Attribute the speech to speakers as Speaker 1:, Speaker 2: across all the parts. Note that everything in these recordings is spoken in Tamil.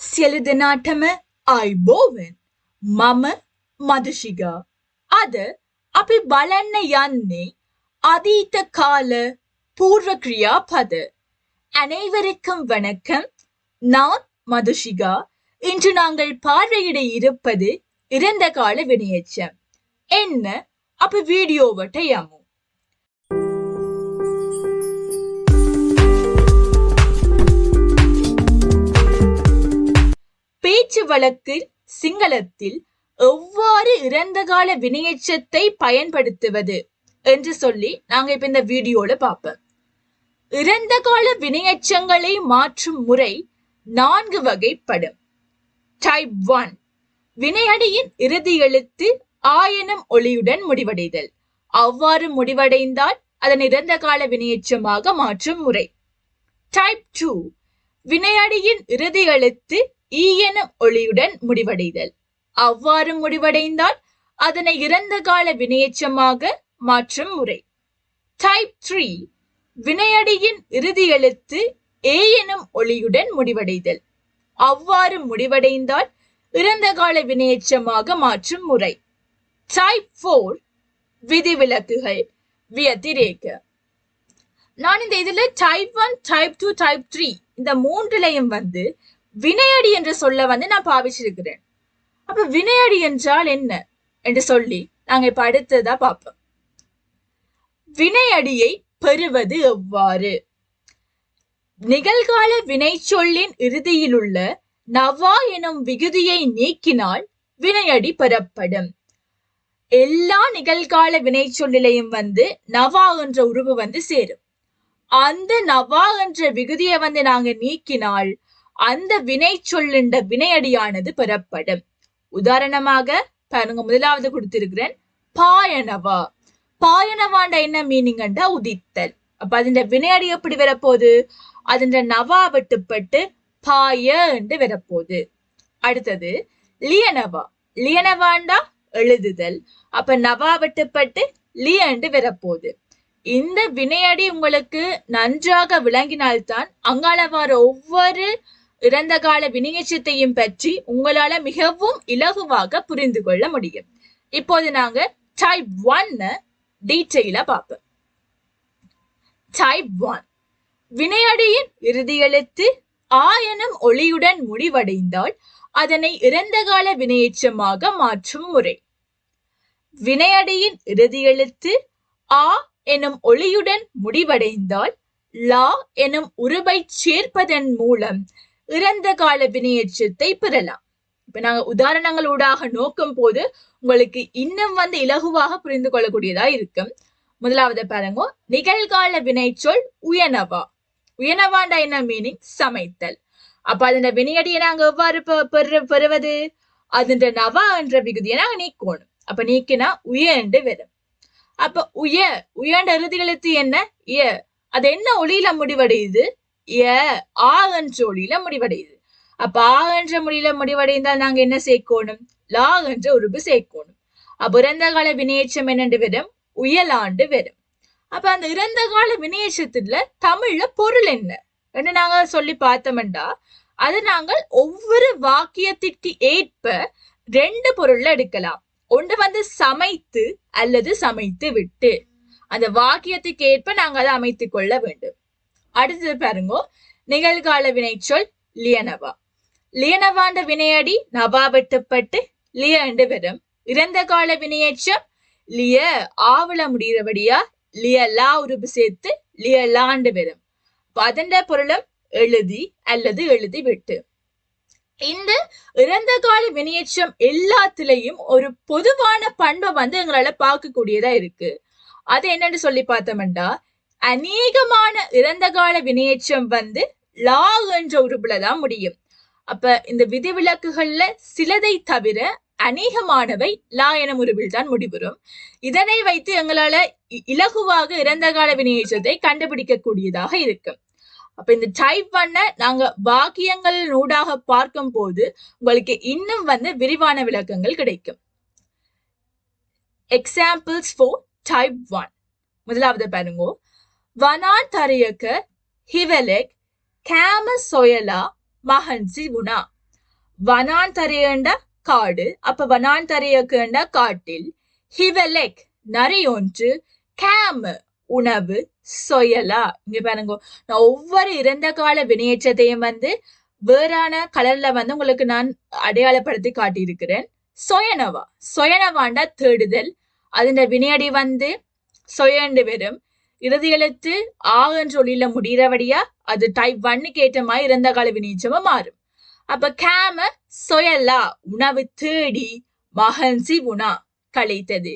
Speaker 1: සියලු දෙනාටම අයිබෝවන් මම මදුශිගා අද අපි බලන්න යන්නේ அதீத கால பூர்வ கிரியாபத அனைவருக்கும் வணக்கம் நான் மதுஷிகா இன்று நாங்கள் பார்வையிட இருப்பது இறந்த கால வினையெச்சம் என்ன அப்ப வீடியோவட்ட பேச்சு வழக்கில் சிங்களத்தில் எவ்வாறு இறந்த கால பயன்படுத்துவது என்று சொல்லி நாங்க இப்ப இந்த வீடியோல பார்ப்போம். இறந்த கால மாற்றும் முறை நான்கு வகைப்படும். டைப் ஒன் வினையடியின் இறுதி எழுத்து ஆயனம் ஒளியுடன் முடிவடைதல். அவ்வாறு முடிவடைந்தால் அதன் இறந்த கால வினையச்சமாக மாற்றும் முறை. டைப் டூ வினையடியின் இறுதி எழுத்து ஈ எனும் ஒளியுடன் முடிவடைதல். அவ்வாறு முடிவடைந்தால் அதனை இறந்த கால வினையச்சமாக மாற்றும் முறை. டைப் த்ரீ வினையடியின் இறுதி எழுத்து ஏ எனும் ஒளியுடன் முடிவடைதல். அவ்வாறு முடிவடைந்தால் இறந்த கால வினையச்சமாக மாற்றும் முறை. டைப் ஃபோர் விதிவிலக்குகள் வியதிரேக. நான் இந்த இதுல type one type two type three இந்த மூன்றுலையும் வந்து வினையடி என்ற சொல்ல வந்து நான் பாவிச்சிருக்கிறேன். அப்ப வினையடி என்றால் என்ன? என்று சொல்லி நாங்க இப்ப அடுத்ததா பார்ப்போம். வினையடியை பெறுவது எவ்வாறு? நிகழ்கால வினைச்சொல்லின் இறுதியிலுள்ள நவா எனும் விகுதியை நீக்கினால் வினையடி பெறப்படும். எல்லா நிகழ்கால வினைச்சொல்லிலையும் வந்து நவா என்ற உருவு வந்து சேரும். அந்த நவா என்ற விகுதியை வந்து நாங்க நீக்கினால் அந்த வினை சொல்லுண்ட வினையடியானது பெறப்படும். உதாரணமாக பாருங்க முதலாவது கொடுத்திருக்கிறேன் பாயனவா. பாயனவாண்ட என்ன மீனிங்கண்டா உதித்தல். அப்ப அதுண்ட வினையடி எப்படி வரப்போகுது? அதுண்ட நவா வெட்டுப்பட்டு பாய என்று வரப்போகுது. அடுத்தது லியனவா. லியனவாண்டா? எழுதுதல். அப்ப நவா வெட்டுப்பட்டு லிய என்று வரப்போகுது. இந்த வினையடி உங்களுக்கு நன்றாக விளங்கினால்தான் அங்காள ஒவ்வொரு இறந்த கால வினையச்சத்தையும் பற்றி உங்களால மிகவும் இலகுவாக புரிந்து கொள்ள முடியும். இப்போது நாங்க டைப் ஒன்ன டீட்டெயிலா பார்ப்போம். டைப் ஒன் வினையடியின் இறுதி எழுத்து ஆ எனும் ஒளியுடன் முடிவடைந்தால் அதனை இறந்த கால வினையேற்றமாக மாற்றும் முறை. வினையடியின் இறுதி எழுத்து ஆ எனும் ஒளியுடன் முடிவடைந்தால் லா எனும் உருவை சேர்ப்பதன் மூலம் இறந்த கால வினையேற்றத்தை பெறலாம். இப்ப நாங்க உதாரணங்கள் ஊடாக நோக்கும் போது உங்களுக்கு இன்னும் வந்து இலகுவாக புரிந்து கொள்ளக்கூடியதா இருக்கும் முதலாவது பாருங்க நிகழ்கால வினைச்சொல் உயனவா. உயனவாண்டா என்ன மீனிங் சமைத்தல். அப்ப அதன் வினையடியை நாங்க எவ்வாறு பெறுவது? அதன் நவா என்ற விகுதியை நாங்க நீக்கணும். அப்ப நீக்கினா உய என்று வரும். அப்ப உய உயண்ட இறுதிகளுக்கு என்ன? இய அது என்ன ஒளியில முடிவடையுது? இய ஆகன்ற ஒளியில முடிவடையுது. அப்ப ஆகன்ற என்ற மொழியில முடிவடைந்தால் நாங்க என்ன சேர்க்கணும்? லா என்ற உருபு சேர்க்கணும். அப்ப இறந்த கால வினையேற்றம் என்னென்று வரும்? உயலாண்டு வரும். அப்ப அந்த இறந்த கால வினையேற்றத்துல தமிழ்ல பொருள் என்ன? என்று நாங்க சொல்லி பார்த்தோம்டா அது நாங்கள் ஒவ்வொரு வாக்கியத்திற்கு ஏற்ப ரெண்டு பொருள்ல எடுக்கலாம். ஒன்று வந்து சமைத்து அல்லது சமைத்து விட்டு. அந்த வாக்கியத்துக்கு ஏற்ப நாங்க அதை அமைத்துக் கொள்ள வேண்டும். அடுத்தது பாருங்க. நிகழ்கால வினைச்சொல் லியனவா. லியனவாண்ட வினையடி நபா வெட்டப்பட்டு லிய என்று வரும் இறந்த கால வினையேற்றம் லிய ஆவல முடிகிறபடியா லிய லா உருபு சேர்த்து லிய லாண்டு வரும் அப்ப அதன் பொருளும் எழுதி அல்லது எழுதி விட்டு இந்த இறந்த கால வினையேற்றம் எல்லாத்துலயும் ஒரு பொதுவான பண்பை வந்து எங்களால பார்க்கக்கூடியதா இருக்கு. அது என்னன்னு சொல்லி பார்த்தோம்டா அநேகமான இறந்த கால வினையேற்றம் வந்து லா என்ற உருபுல தான் முடியும். அப்ப இந்த விதிவிலக்குகள்ல சிலதை தவிர அநேகமானவை லா என உருவில் தான் முடிவுறும் இதனை வைத்து எங்களால இ- இலகுவாக இறந்த கால வினையேற்றத்தை கண்டுபிடிக்க கூடியதாக இருக்கும். அப்ப இந்த டைப் பண்ண நாங்க வாக்கியங்கள் நூடாக பார்க்கும் போது உங்களுக்கு இன்னும் வந்து விரிவான விளக்கங்கள் கிடைக்கும். எக்ஸாம்பிள்ஸ் ஃபோர் டைப் ஒன் முதலாவது பாருங்க. வனாந்தரையக்க හිවලෙක් කෑම සොයලා මහන්සි වුණා. වනාන්තරයන්ඩ காடு அப்ப வனாந்தரையக்கண்ட காட்டில் ஹிவலெக் நரி ஒன்று கேம் உணவு சொயலா. இங்க பாருங்க நான் ஒவ்வொரு இறந்த கால வினையேற்றத்தையும் வந்து வேறான கலர்ல வந்து உங்களுக்கு நான் அடையாளப்படுத்தி காட்டியிருக்கிறேன். சொயனவா சொயனவாண்டா தேடுதல். அதன் வினையடி வந்து சொயண்டு வெறும் இறுதி எழுத்து ஆ என்று ஒளியில முடிகிறபடியா அது டைப் ஒன்னுக்கு ஏற்ற மாதிரி இறந்த கால வினைச்சமா மாறும். அப்ப கேம சொயல்லா உணவு தேடி மகன்சி உணா கழித்தது.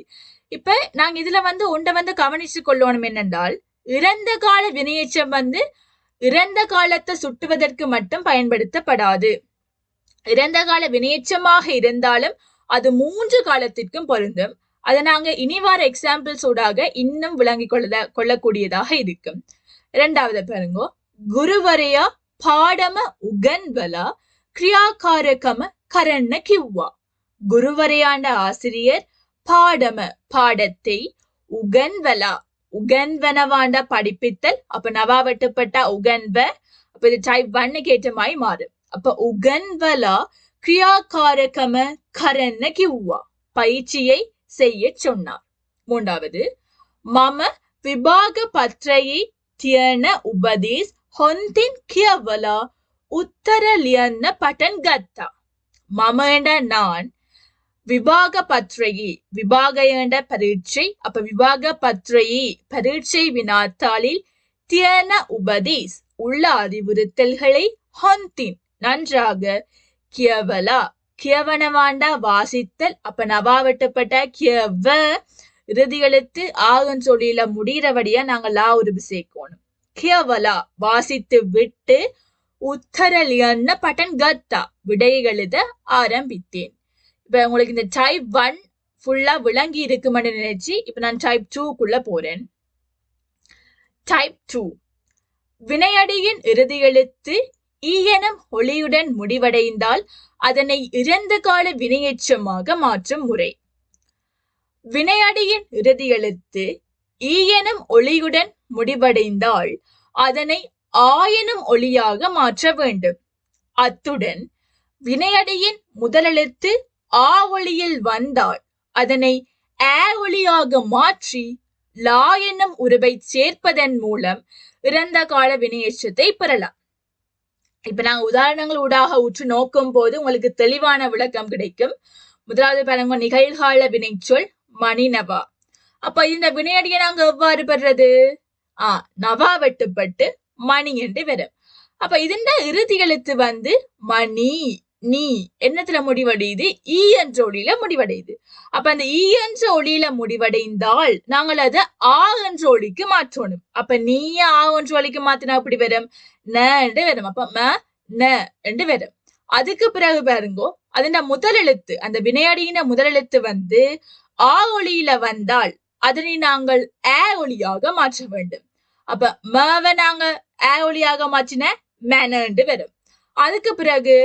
Speaker 1: இப்ப நாங்க இதுல வந்து உண்டை வந்து கவனிச்சு கொள்ளணும் என்னென்றால் இறந்த கால வினையேச்சம் வந்து இறந்த காலத்தை சுட்டுவதற்கு மட்டும் பயன்படுத்தப்படாது. இறந்த கால வினையேச்சமாக இருந்தாலும் அது மூன்று காலத்திற்கும் பொருந்தும். அதை நாங்க இனி வார எக்ஸாம்பிள்ஸோடாக இன்னும் விளங்கிக் கொள்ள கொள்ளக்கூடியதாக இருக்கும். இரண்டாவது பாருங்க. குருவரையா பாடம உகன்வலா கிரியாகாரகம கரண்ண கிவ்வா. குருவரையாண்ட ஆசிரியர் பாடம பாடத்தை உகன்வலா உகன்வனவாண்ட படிப்பித்தல் அப்ப நவா வெட்டுப்பட்ட உகன்வ அப்ப இது டைப் ஒன்னு கேட்டமாய் மாறும். அப்ப உகன்வலா கிரியாகாரகம கரண்ண கிவ்வா. பயிற்சியை செய்ய சொன்னார். மூன்றாவது மம விபாக பத்ரையை தியன உபதேஸ் ஹொந்தின் கியவலா உத்தரலியன்ன பட்டன் கத்தா. மம என்ற நான் விபாக பத்ரையி விபாக என்ற பரீட்சை அப்ப விபாக பத்ரையி பரீட்சை வினாத்தாளில் தியன உபதேஸ் உள்ள அறிவுறுத்தல்களை ஹொந்தின் நன்றாக கியவலா கியவனவாண்டா வாசித்தல். அப்ப நவா வெட்டப்பட்ட கியவ இறுதி எழுத்து ஆகன் சொல்லியில முடிகிறபடியா நாங்க லா உருபு சேர்க்கணும். கியவலா வாசித்து விட்டு உத்தரலியன்ன பட்டன் கத்தா விடை எழுத ஆரம்பித்தேன். இப்ப உங்களுக்கு இந்த டைப் ஒன் ஃபுல்லா விளங்கி இருக்குமென்னு நினைச்சு இப்ப நான் டைப் டூக்குள்ள போறேன். டைப் டூ வினையடியின் இறுதி எழுத்து ஈயனம் ஒளியுடன் முடிவடைந்தால் அதனை இறந்த கால வினையேற்றமாக மாற்றும் முறை. வினையடியின் இறுதி எழுத்து ஈயனம் ஒளியுடன் முடிவடைந்தால் அதனை ஆயனும் ஒளியாக மாற்ற வேண்டும். அத்துடன் வினையடியின் முதலெழுத்து ஆ ஒளியில் வந்தால் அதனை ஆ ஒளியாக மாற்றி லா என்னும் உருவை சேர்ப்பதன் மூலம் இறந்த கால வினையேற்றத்தை பெறலாம். இப்ப நாங்க உதாரணங்கள் ஊடாக உற்று நோக்கும் போது உங்களுக்கு தெளிவான விளக்கம் கிடைக்கும். முதலாவது பாருங்க நிகழ்கால வினைச்சொல் மணிநவா அப்ப இந்த வினையடியை நாங்க எவ்வாறு பெறது ஆ நவா வெட்டுப்பட்டு மணி என்று வரும். அப்ப இதன் இறுதி எழுத்து வந்து மணி நீ. என்னத்துல முடிவடையுது? ஈ என்ற ஒளியில முடிவடையுது. அப்ப அந்த ஈ என்ற ஒளியில முடிவடைந்தால் நாங்கள் அதை ஆ என்ற ஒளிக்கு மாற்றணும். அப்ப நீ ஆ என்ற ஒளிக்கு மாத்தினா அப்படி வரும்? ந என்று வரும். அப்ப ம ந என்று வரும். அதுக்கு பிறகு பாருங்கோ அதன் முதல் எழுத்து அந்த வினையடியின முதல் எழுத்து வந்து ஆ ஒளியில வந்தால் அதனை நாங்கள் ஆ ஒளியாக மாற்ற வேண்டும். அப்ப மவ நாங்க ஆ ஒளியாக மாற்றின மெனண்டு வரும். அதுக்கு பிறகு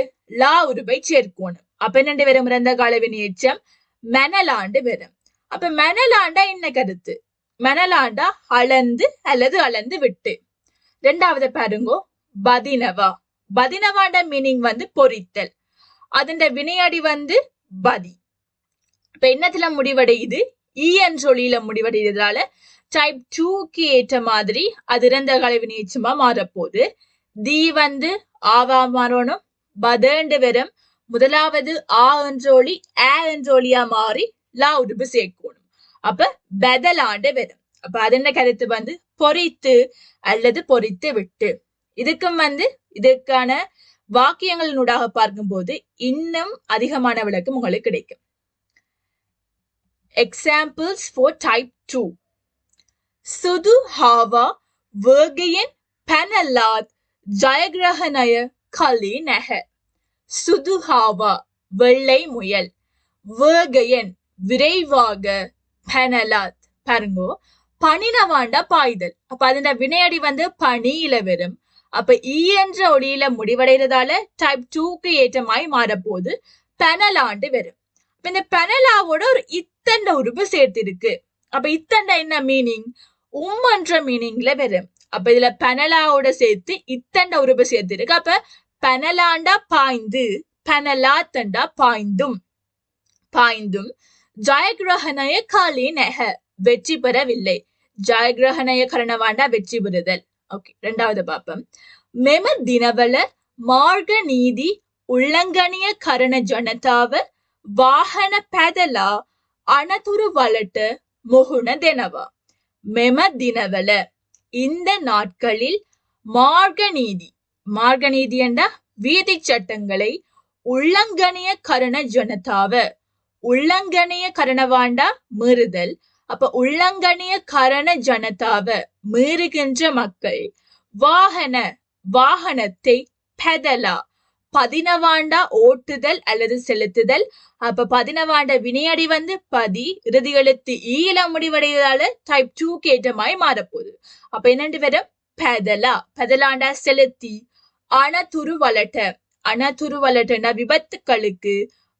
Speaker 1: லா உருவை சேர்க்கணும். அப்ப என்னண்டு வரும்? இறந்த கால வினையேற்றம். மெனலாண்டு வரும். அப்ப மெனலாண்டா என்ன கருத்து? மெனலாண்டா அளந்து அல்லது அளந்து விட்டு. ரெண்டாவது பாருங்கோ. பதினவா. பதினவாண்ட மீனிங் வந்து பொரித்தல் அதன் வினையடி வந்து பதி. இப்ப என்னத்துல முடிவடையுது? ஈ என்ற முடிவடைகிறதுனால டைப் டூக்கு ஏற்ற மாதிரி அது இறந்த கலை வினையேற்றமா மாறப்போகுது? தி வந்து ஆவா மாறணும். பதண்டு வெறும் முதலாவது ஆ என்றோழி ஆ என்றோழியா மாறி லா உடுப்பு சேர்க்கணும். அப்ப பெதலாண்டு வரும் அப்ப அதென்ன கருத்து வந்து? பொறித்து அல்லது பொறித்து விட்டு. இதுக்கும் வந்து இதுக்கான வாக்கியங்களினூடாக பார்க்கும்போது இன்னும் அதிகமான விளக்கம் உங்களுக்கு கிடைக்கும். எக்ஸாம்பிள்ஸ் ஃபார் டைப் டூ சுது ஹாவா வேகையின் பெனலாத் ஜயகிரகணய கலி நெஹர் சுதுஹாவா வெள்ளை முயல். வேகையன் விரைவாக பெனலாத். பாருங்கோ பனினவாண்டா பாய்தல். அப்ப அதன் வினையடி வந்து பனியில வரும். அப்ப ஈ என்ற ஒளியில முடிவடைறதால டைப் டூக்கு ஏற்றமாய் மாறப்போது பெனலாண்டு வரும். இந்த பெனலாவோட ஒரு இத்தண்ட உறுப்பு சேர்த்திருக்கு. அப்ப இத்தண்ட என்ன மீனிங் உம் என்ற மீனிங்ல வரும். அப்ப இதுல பெனலாவோட சேர்த்து இத்தண்ட உறுப்பு சேர்த்திருக்கு. அப்ப பெனலாண்டா பாய்ந்து பெனலா தண்டா பாய்ந்தும். பாய்ந்தும். ஜாயகிரகணய காலே நெக வெற்றி பெறவில்லை. ஜாயகிரகணய கரணவாண்டா வெற்றி பெறுதல். ஓகே ரெண்டாவது பாப்பம். மெம தினவல மார்க நீதி உள்ளங்கனிய கரண ஜனதாவ வாகன பெதலா அணதுரு வலட்டு முகுண தினவா. மெம தினவல இந்த நாட்களில் மார்க நீதி மார்க நீதி வீதி சட்டங்களை உள்ளங்கனிய கருண ஜனதாவ உள்ளங்கனிய கரணவாண்டா மீறுதல் அப்ப உள்ளங்கனிய கரண ஜனதாவ மீறுகின்ற மக்கள் வாகன வாகனத்தை பெதலா பதினவாண்டா ஓட்டுதல் அல்லது செலுத்துதல் அப்ப பதினவாண்ட வினையடி வந்து பதி இறுதி எழுத்து ஈல முடிவடைவதால டைப் டூ கேட்டமாய் மாறப்போகுது. அப்ப என்னண்டு வரும்? பெதலா பெதலாண்டா செலுத்தி அணதுருவலட்ட அணதுருவலட்டன விபத்துக்களுக்கு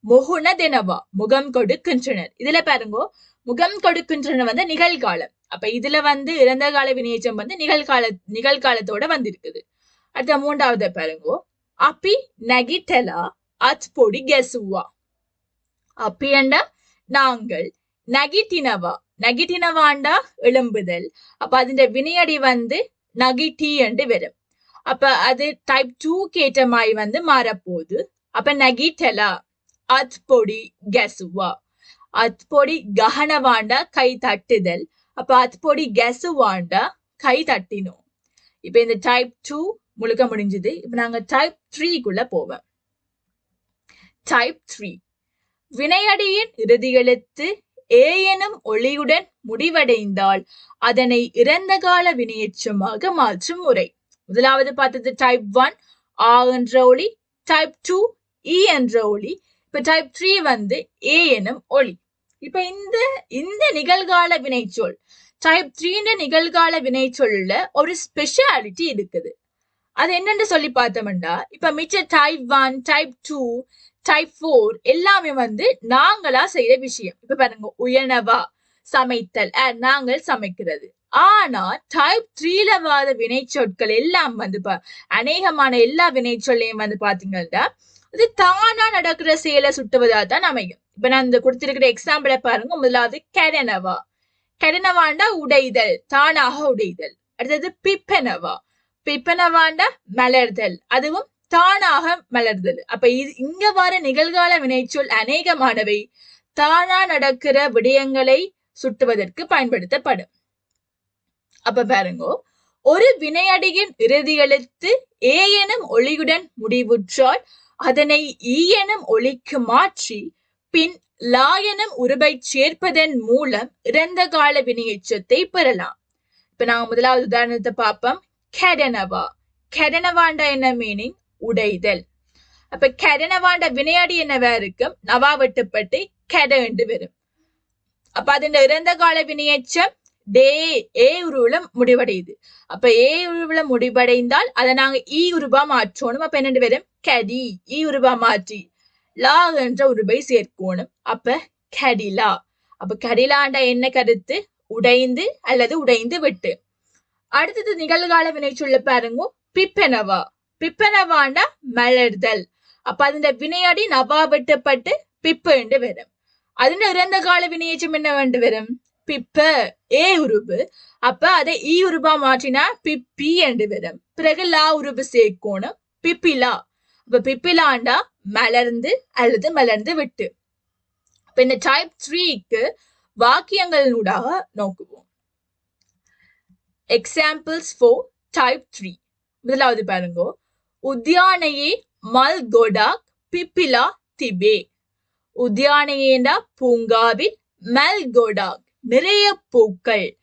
Speaker 1: முகுணதெனவா முகம் கொடுக்கின்றனர். இதுல பாருங்கோ முகம் கொடுக்கின்றனர் வந்து நிகழ்காலம். அப்ப இதுல வந்து இறந்த கால வினையேச்சம் வந்து நிகழ்கால நிகழ்காலத்தோட வந்திருக்குது. அடுத்த மூன்றாவது பாருங்கோ. அப்பி நகிட்டலா அத் பொடி கெசுவா. அப்பி அண்டா நாங்கள் நகிட்டினவா. நகிட்டினவாண்டா? எழும்புதல். அப்ப அதிண்ட வினையடி வந்து நகிட்டி என்று வெறும் அப்ப அது டைப் டூ கேட்டமாய் வந்து மாறப்போகுது. அப்ப நகிட்டலா? அத் பொடி கெசுவா. அத் பொடி கஹனவாண்டா கை தட்டுதல். அப்ப அத் பொடி கெசுவாண்டா கை தட்டினோம். இப்ப இந்த டைப் டூ முழுக்க முடிஞ்சது. இப்ப நாங்க டைப் த்ரீக்குள்ள போவோம். டைப் த்ரீ வினையடியின் இறுதிகளுக்கு எழுத்து ஏ எனும் ஒளியுடன் முடிவடைந்தால் அதனை இறந்த கால வினையச்சமாக மாற்றும் முறை. முதலாவது பார்த்தது டைப் ஒன் ஆ என்ற ஒளி டைப் டூ இ என்ற ஒளி. இப்ப டைப் த்ரீ வந்து ஏ எனும் ஒளி. இப்ப இந்த இந்த நிகழ்கால வினைச்சொல் டைப் த்ரீன்ற நிகழ்கால வினைச்சொல்ல ஒரு ஸ்பெஷாலிட்டி இருக்குது. அது என்னன்னு சொல்லி பார்த்தோம்னா இப்ப மிச்ச type one type two type four எல்லாமே வந்து நாங்களா செய்யற விஷயம். இப்ப பாருங்க உயனவா சமைத்தல் நாங்கள் சமைக்கிறது. ஆனா டைப் த்ரீல வாத வினைச்சொற்கள் எல்லாம் வந்து அநேகமான எல்லா வினைச்சொல்லையும் வந்து பாத்தீங்கன்னா இது தானா நடக்கிற செயலை சுட்டுவதா தான் அமையும். இப்ப நான் இந்த கொடுத்திருக்கிற எக்ஸாம்பிள பாருங்க. முதலாவது கெரனவா கெரனவாண்டா உடைதல் தானாக உடைதல். அடுத்தது பிப்பனவா. பிப்பனவாண்டா மலர்தல் அதுவும் தானாக மலர்தல். அப்ப இது இங்க வர நிகழ்கால வினைச்சொல் அநேகமானவை. தானா நடக்கிற விடயங்களை சுட்டுவதற்கு பயன்படுத்தப்படும். அப்ப பாருங்கோ ஒரு வினையடியின் இறுதி எழுத்து ஏ எனும் ஒளியுடன் முடிவுற்றால் அதனை ஈ எனும் ஒளிக்கு மாற்றி பின் லா எனும் உருவை சேர்ப்பதன் மூலம் இறந்த கால வினையச்சத்தை பெறலாம். இப்ப நாங்க முதலாவது உதாரணத்தை பார்ப்போம். கெடனவா. கெடனவாண்டா என்ன மீனிங் உடைதல். அப்ப கெடனவாண்ட வினையடி என்னவா இருக்கும்? நவா வெட்டுப்பட்டு என்று வரும். அப்ப அதன் இறந்த கால வினையச்சம் டே ஏ உருவிலம் முடிவடையுது. அப்ப ஏ உருவிலம் முடிவடைந்தால் அதை நாங்க ஈ உருபா மாற்றணும். அப்ப என்னண்டு வரும்? கடி ஈ உருபா மாற்றி லா என்ற உருபை சேர்க்கணும். அப்ப கடிலா. அப்ப கடிலாண்ட என்ன கருத்து? உடைந்து அல்லது உடைந்து விட்டு. அடுத்தது நிகழ்கால வினைச்சொல்ல பாருங்க. பிப்பெனவா. பிப்பெனவாண்டா மலர்தல். அப்ப அதிண்ட வினையாடி நவா வெட்டப்பட்டு பிப்பு என்று வரும். கால ഇരന്തകാല என்ன வேண்டு வரும்? பிப்ப ஏ உருபு. அப்ப அதை இ உருபா மாற்றினா பிப்பி என்று வரும். பிறகு லா உருபு சேர்க்கணும். பிப்பிலா. அப்ப பிப்பிலாண்டா மலர்ந்து அல்லது மலர்ந்து விட்டு. இப்ப இந்த டைப் த்ரீக்கு வாக்கியங்களூடாக நோக்குவோம். எக்ஸாம்பிள்ஸ் ஃபோர் டைப் த்ரீ முதலாவது பாருங்க. உத்தியானையே மல் கொடாக் பிப்பிலா திபே. உத்தியானையேண்டா பூங்காவில் மல் கொடாக் நிறைய பூக்கள்.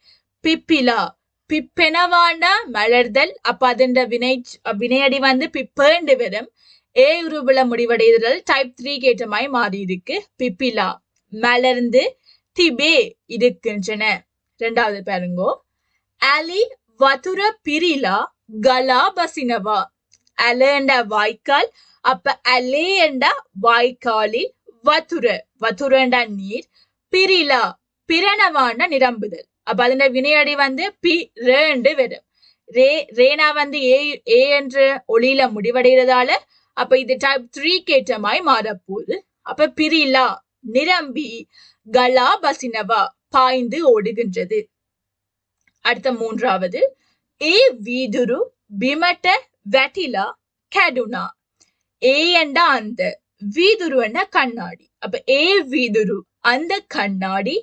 Speaker 1: பிப்பிலா பிப்பெனவாண்டா மலர்தல். அப்ப அதுண்ட வினை வினையடி வந்து பிப்பேண்டு வரும். ஏ உருவில முடிவடைதல் டைப் த்ரீ கேட்டமாய் மாறி இருக்கு பிப்பிலா மலர்ந்து திபே இருக்கின்றன. ரெண்டாவது பாருங்கோ. அலி வதுர பிரிலா கலா பசினவா அலேண்ட வாய்க்கால். அப்ப அலேண்ட வாய்க்காலில் வதுர. வதுரண்டா நீர். பிரிலா பிரணவான நிரம்புதல். அப்ப அதுல வினையடி வந்து பி ரேண்டு வரும். ரே ரேனா வந்து ஏ ஏ என்ற ஒளியில முடிவடைகிறதால அப்ப இது டைப் த்ரீ கேட்டமாய் மாறப்போகுது. அப்ப பிரிலா நிரம்பி கலா பசினவா பாய்ந்து ஓடுகின்றது. அடுத்த மூன்றாவது. ஏ வீதுரு பிமட்ட வெட்டிலா கெடுனா. ஏ என்ற அந்த வீதுரு என்ற கண்ணாடி. அப்ப ஏ வீதுரு அந்த கண்ணாடி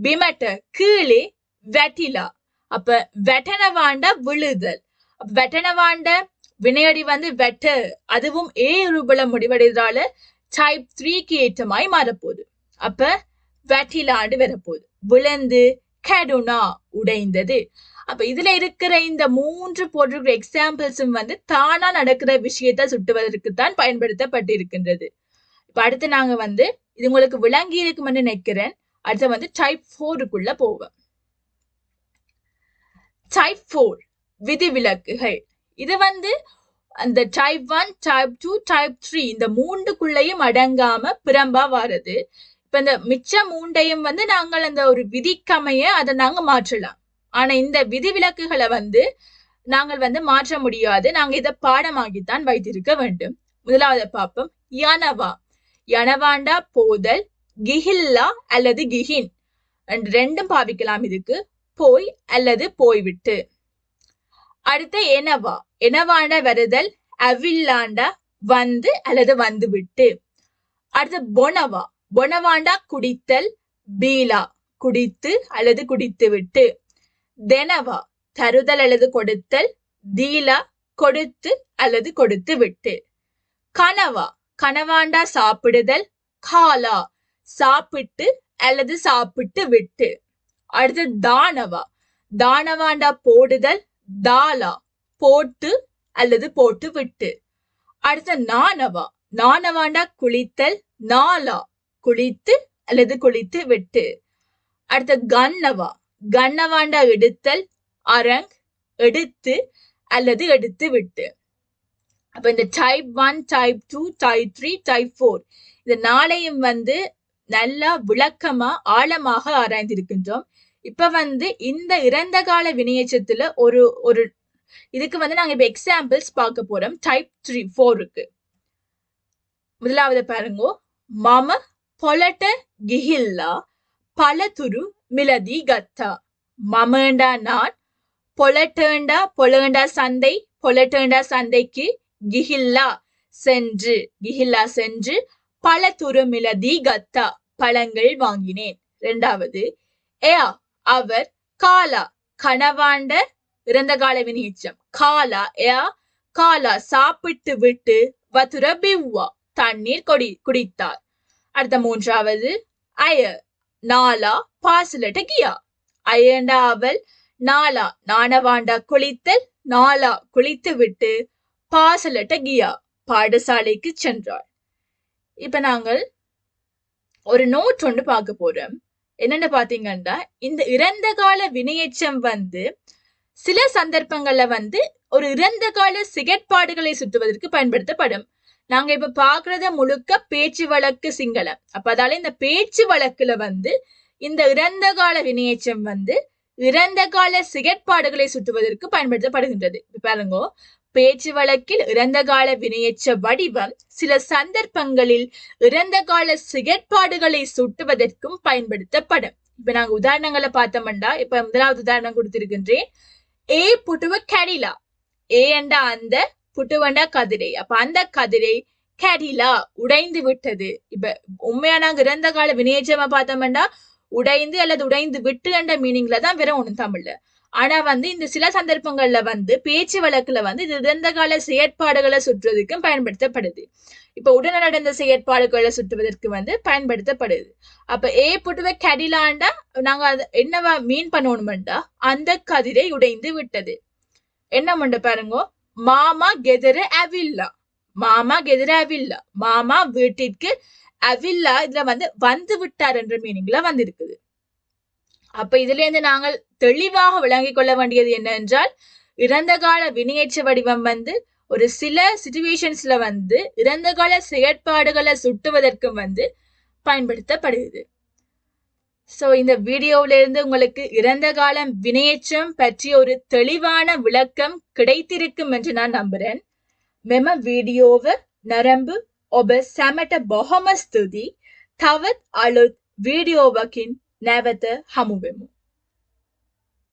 Speaker 1: பிமட்ட கீழே வெட்டிலா அப்ப வெட்டனவாண்ட விழுதல். வெட்டனவாண்ட வினையடி வந்து வெட்ட அதுவும் ஏ ரூபல முடிவடைதால டைப் த்ரீக்கு ஏற்றமாய் மாறப்போகுது. அப்ப வெட்டிலாண்டு வரப்போகுது. விழுந்து கெடுனா உடைந்தது. அப்ப இதுல இருக்கிற இந்த மூன்று போட்டிருக்கிற எக்ஸாம்பிள்ஸும் வந்து தானா நடக்கிற விஷயத்த சுட்டுவதற்கு தான் பயன்படுத்தப்பட்டிருக்கின்றது. இப்ப அடுத்து நாங்க வந்து இது உங்களுக்கு விளங்கி இருக்கும்னு நினைக்கிறேன். அடுத்து வந்து டைப் ஃபோருக்குள்ள போவோம் டைப் ஃபோர் விதிவிலக்குகள். இது வந்து அந்த type one type two type three இந்த மூண்டுக்குள்ளேயும் அடங்காம பிரம்பா வருது. இப்ப இந்த மிச்ச மூண்டையும் வந்து நாங்கள் அந்த ஒரு விதிக்கமைய அதை நாங்க மாற்றலாம். ஆனா இந்த விதிவிலக்குகளை வந்து நாங்கள் வந்து மாற்ற முடியாது. நாங்க இதை பாடமாகித்தான் வைத்திருக்க வேண்டும். முதலாவது பார்ப்போம் யனவா. யனவாண்டா போதல் கிஹில்லா அல்லது கிஹின். ரெண்டும் பாவிக்கலாம் இதுக்கு. போய் அல்லது போய்விட்டு. அடுத்த எனவா. எனவான வருதல் அவில்லாண்டா வந்து அல்லது வந்து விட்டு அடுத்த பொனவா. பொனவாண்டா குடித்தல் பீலா. குடித்து அல்லது குடித்து விட்டு தெனவா. தருதல் அல்லது கொடுத்தல் தீலா. கொடுத்து அல்லது கொடுத்து விட்டு கனவா. கனவாண்டா சாப்பிடுதல் காலா. சாப்பிட்டு அல்லது சாப்பிட்டு விட்டு. அடுத்து தானவா. தானவாண்டா போடுதல் தாலா போட்டு அல்லது போட்டு விட்டு. அடுத்த நானவா. நானவாண்டா குளித்தல் நாலா குளித்து அல்லது குளித்து விட்டு. அடுத்த கண்ணவா. கண்ணவாண்டா எடுத்தல் அரங் எடுத்து அல்லது எடுத்து விட்டு. அப்ப இந்த type one type two type three type four இந்த நாளையும் வந்து நல்லா விளக்கமா ஆழமாக ஆராய்ந்திருக்கின்றோம். இப்ப வந்து இந்த இறந்த கால வினையச்சத்துல ஒரு ஒரு இதுக்கு வந்து நாங்க இப்ப எக்ஸாம்பிள்ஸ் பார்க்க போறோம். டைப் த்ரீ ஃபோருக்கு முதலாவது பாருங்க. மம பொலட்ட கிஹில்லா பலதுரு மிலதி கத்தா. மமண்டா நான் பொலட்டேண்டா பொலண்டா சந்தை பொலட்டேண்டா சந்தைக்கு கிஹில்லா சென்று கிஹில்லா சென்று பல துருமிலதி கத்தா பழங்கள் வாங்கினேன். இரண்டாவது ஏயா அவர் காலா கனவாண்ட இறந்த கால வினிச்சம் காலா ஏயா காலா சாப்பிட்டு விட்டு வதுர பிவ்வா தண்ணீர் கொடி குடித்தார். அடுத்த மூன்றாவது அய நாலா பாசலட்ட கியா. அயண்டா அவள் நாலா நாணவாண்டா குளித்தல் நாலா குளித்து விட்டு பாசலட்ட கியா பாடசாலைக்கு சென்றாள். இப்ப நாங்கள் ஒரு நோட் ஒன்று பார்க்க போறோம். என்னன்னு பாத்தீங்கன்னா இந்த இறந்த கால வினையெச்சம் வந்து சில சந்தர்ப்பங்கள்ல வந்து ஒரு இறந்த கால சிகட்பாடுகளை சுற்றுவதற்கு பயன்படுத்தப்படும். நாங்க இப்ப பாக்குறத முழுக்க பேச்சு வழக்கு சிங்களம். அப்ப அதால இந்த பேச்சு வழக்குல வந்து இந்த இறந்த கால வினையெச்சம் வந்து இறந்த கால சிகட்பாடுகளை சுற்றுவதற்கு பயன்படுத்தப்படுகின்றது. இப்ப பாருங்க பேச்சு வழக்கில் இறந்த கால வினையற்ற வடிவம் சில சந்தர்ப்பங்களில் இறந்தகால சிகட்பாடுகளை சுட்டுவதற்கும் பயன்படுத்தப்படும். இப்ப நாங்க உதாரணங்களை பார்த்தோம்டா. இப்ப முதலாவது உதாரணம் கொடுத்திருக்கின்றேன். ஏ புட்டுவ கடிலா ஏ அந்த புட்டுவண்டா கதிரை. அப்ப அந்த கதிரை கடிலா உடைந்து விட்டது. இப்ப உண்மையா நாங்க இறந்த கால வினையச்சமா பார்த்தோம்டா? உடைந்து அல்லது உடைந்து விட்டு என்ற மீனிங்ல தான் வெறும் ஒண்ணு தமிழ்ல. ஆனா வந்து இந்த சில சந்தர்ப்பங்கள்ல வந்து பேச்சு வழக்குல வந்து இது இறந்த கால செயற்பாடுகளை சுற்றுவதற்கும் பயன்படுத்தப்படுது. இப்ப உடனே நடந்த செயற்பாடுகளை சுற்றுவதற்கு வந்து பயன்படுத்தப்படுது. அப்ப ஏ புட்டுவ கடிலாண்டா நாங்க அது என்னவா மீன் பண்ணணும்டா அந்த கதிரை உடைந்து விட்டது. என்ன பண்ண பாருங்க மாமா கெதர அவில்லா மாமா கெதர அவில்லா மாமா வீட்டிற்கு அவில்லா இதுல வந்து வந்து விட்டார் என்ற மீனிங்ல வந்திருக்குது. அப்ப இதுல இருந்து நாங்கள் தெளிவாக விளங்கிக் கொள்ள வேண்டியது என்னவென்றால் இறந்த கால வினையேற்ற வடிவம் வந்து ஒரு சில சிச்சுவேஷன்ஸ்ல வந்து இறந்த கால செயற்பாடுகளை சுட்டுவதற்கும் வந்து பயன்படுத்தப்படுகிறது சோ இந்த வீடியோவில இருந்து உங்களுக்கு இறந்த காலம் வினையேற்றம் பற்றிய ஒரு தெளிவான விளக்கம் கிடைத்திருக்கும் என்று நான் நம்புறேன் மெம வீடியோவை නරඹු ඔබ සැමට බොහොම ස්තුතියි. තවත් අලුත් වීඩියෝවකින් නැවත හමුවෙමු.